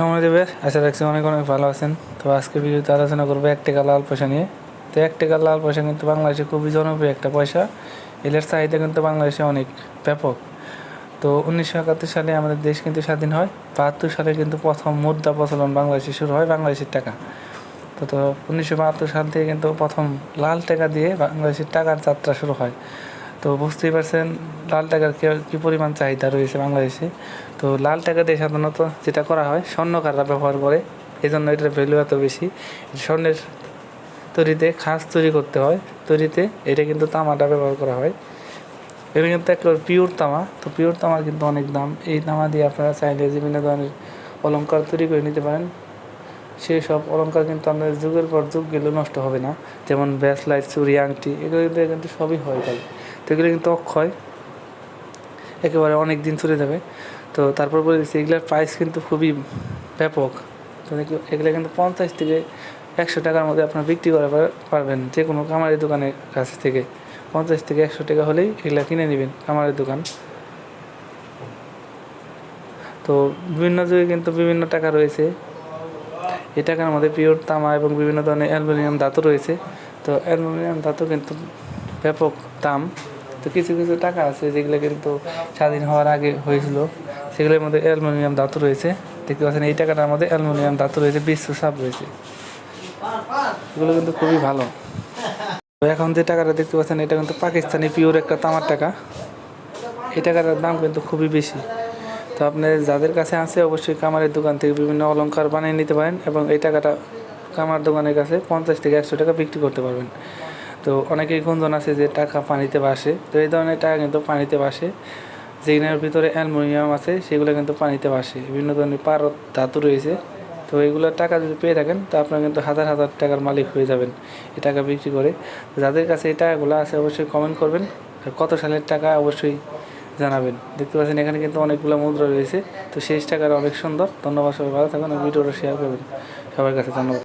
সময় দেবে। আশা রাখছি অনেক অনেক ভালো আছেন। তো আজকে ভিডিওতে আলোচনা করব এক টাকা লাল পয়সা নিয়ে। তো এক টাকা লাল পয়সা কিন্তু বাংলাদেশে খুবই জনপ্রিয় একটা পয়সা। এলের চাহিদা কিন্তু বাংলাদেশে অনেক ব্যাপক। তো উনিশশো একাত্তর সালে আমাদের দেশ কিন্তু স্বাধীন হয়। বাহাত্তর সালে কিন্তু প্রথম মুদ্রা প্রচলন বাংলাদেশে শুরু হয়, বাংলাদেশের টাকা। তো তো উনিশশো বাহাত্তর সাল থেকে কিন্তু প্রথম লাল টাকা দিয়ে বাংলাদেশের টাকার যাত্রা শুরু হয়। তো বুঝতেই পারছেন, লাল টাকার কি- পরিমাণ চাহিদা রয়েছে বাংলাদেশে? তো লাল টাকা দিয়ে সাধারণত যেটা করা হয়, স্বর্ণকাররা ব্যবহার করে। এই জন্য এটার ভ্যালু এত বেশি। স্বর্ণের তৈরিতে খাস তৈরি করতে হয়। তৈরিতে এটা কিন্তু তামাটা ব্যবহার করা হয়। এটা কিন্তু একেবারে পিওর তামা। তো পিওর তামার কিন্তু অনেক দাম। এই তামা দিয়ে আপনারা চাইলে বিভিন্ন ধরনের অলংকার তৈরি করে নিতে পারেন। সেই সব অলংকার কিন্তু আপনার যুগের পর যুগ গেলেও নষ্ট হবে না। যেমন ব্যাসলাইট চুরি আংটি, এগুলো কিন্তু কিন্তু সবই হয় তাই তো এগুলো কিন্তু অক্ষয়। একেবারে অনেক দিন চলে যাবে। তো তারপর বলে দিচ্ছি, এগুলোর প্রাইস কিন্তু খুবই ব্যাপক। তো এগুলো- কিন্তু পঞ্চাশ থেকে একশো টাকার মধ্যে আপনারা বিক্রি করে পার- পারবেন যে কোনো কামারি দোকানের কাছ থেকে। পঞ্চাশ থেকে একশো টাকা হলেই এগুলো কিনে নেবেন কামারের দোকান। তো বিভিন্ন যুগে কিন্তু বিভিন্ন টাকা রয়েছে। এই টাকার মধ্যে পিওর তামা এবং বিভিন্ন ধরনের অ্যালুমিনিয়াম ধাতু রয়েছে। তো অ্যালুমিনিয়াম ধাতু কিন্তু ব্যাপক দাম। তো কিছু কিছু টাকা আছে যেগুলো কিন্তু স্বাধীন হওয়ার আগে হয়েছিল। সেগুলোর মধ্যে অ্যালুমিনিয়াম ধাতু রয়েছে। দেখতে পাচ্ছেন, এই টাকাটার মধ্যে অ্যালুমিনিয়াম ধাতু রয়েছে বিশ্ব সাপ রয়েছে। এগুলো কিন্তু খুবই ভালো। এখন যে টাকাটা দেখতে পাচ্ছেন, এটা কিন্তু পাকিস্তানি পিওর একটা তামার টাকা। এই টাকাটার দাম কিন্তু খুবই বেশি। তো আপনি যাদের কাছে আছে, অবশ্যই কামারের দোকান থেকে বিভিন্ন অলংকার বানিয়ে নিতে পারেন এবং এই টাকাটা কামার দোকানের কাছে পঞ্চাশ থেকে একশো টাকা বিক্রি করতে পারবেন। তো অনেকেই গুঞ্জন আছে যে টাকা পানিতে বাসে তো এই ধরনের টাকা কিন্তু পানিতে বাসে যেগুলোর ভিতরে অ্যালুমিনিয়াম আছে, সেগুলো কিন্তু পানিতে বাসে বিভিন্ন ধরনের পারদ, ধাতু রয়েছে। তো এগুলোর টাকা যদি পেয়ে থাকেন, তো আপনার কিন্তু হাজার হাজার টাকার মালিক হয়ে যাবেন এই টাকা বিক্রি করে। যাদের কাছে এই টাকাগুলো আছে, অবশ্যই কমেন্ট করবেন। আর কত সালের টাকা, অবশ্যই জানাবেন। দেখতে পাচ্ছেন এখানে কিন্তু অনেকগুলো মুদ্রা রয়েছে। তো শেষ টাকার অনেক সুন্দর। ধন্যবাদ সবাই, ভালো থাকুন আর ভিডিওটা শেয়ার করবেন। সবার কাছে ধন্যবাদ।